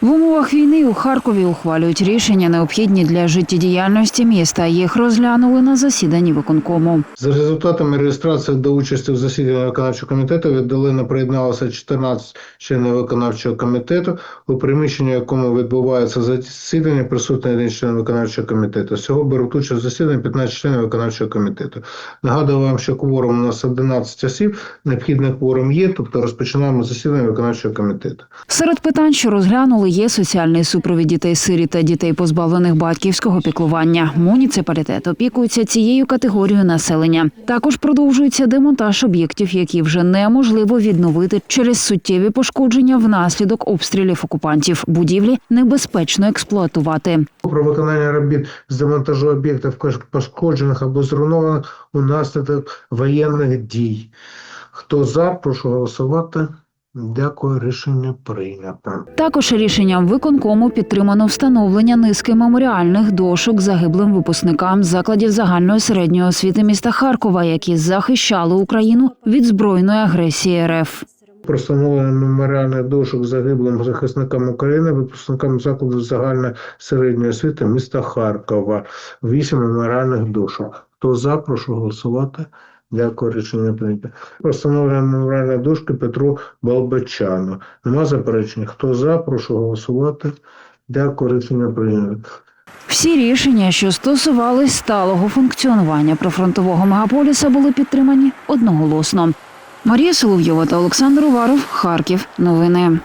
В умовах війни у Харкові ухвалюють рішення, необхідні для життєдіяльності міста. Їх розглянули на засіданні виконкому. За результатами реєстрації до участі в засіданні виконавчого комітету віддалено приєдналося 14 членів виконавчого комітету, у приміщенні якому відбувається засідання, присутній один член виконавчого комітету. Всього беруть участь в засіданні 15 членів виконавчого комітету. Нагадую вам, що кворум у нас 11 осіб, необхідний кворум є, тобто розпочинаємо засідання виконавчого комітету. Серед питань, що розглянули, є соціальний супровід дітей сиріт та дітей, позбавлених батьківського піклування. Муніципалітет опікується цією категорією населення. Також продовжується демонтаж об'єктів, які вже неможливо відновити через суттєві пошкодження внаслідок обстрілів окупантів. Будівлі небезпечно експлуатувати. Про виконання робіт з демонтажу об'єктів пошкоджених або зруйнованих унаслідок воєнних дій. Хто за, прошу голосувати. Дякую, рішення прийнято. Також рішенням виконкому підтримано встановлення низки меморіальних дошок загиблим випускникам закладів загальної середньої освіти міста Харкова, які захищали Україну від збройної агресії РФ. Про встановлення меморіальних дошок загиблим захисникам України, випускникам закладу загальної середньої освіти міста Харкова. Вісім меморіальних дошок. Хто за, прошу голосувати. Дякую, рішення прийнято. Про встановлення меморіальної дошки Петру Балбачану. Нема заперечень. Хто за, прошу голосувати. Дякую, рішення прийнято. Всі рішення, що стосувались сталого функціонування прифронтового мегаполіса, були підтримані одноголосно. Марія Соловйова та Олександр Уваров, Харків. Новини.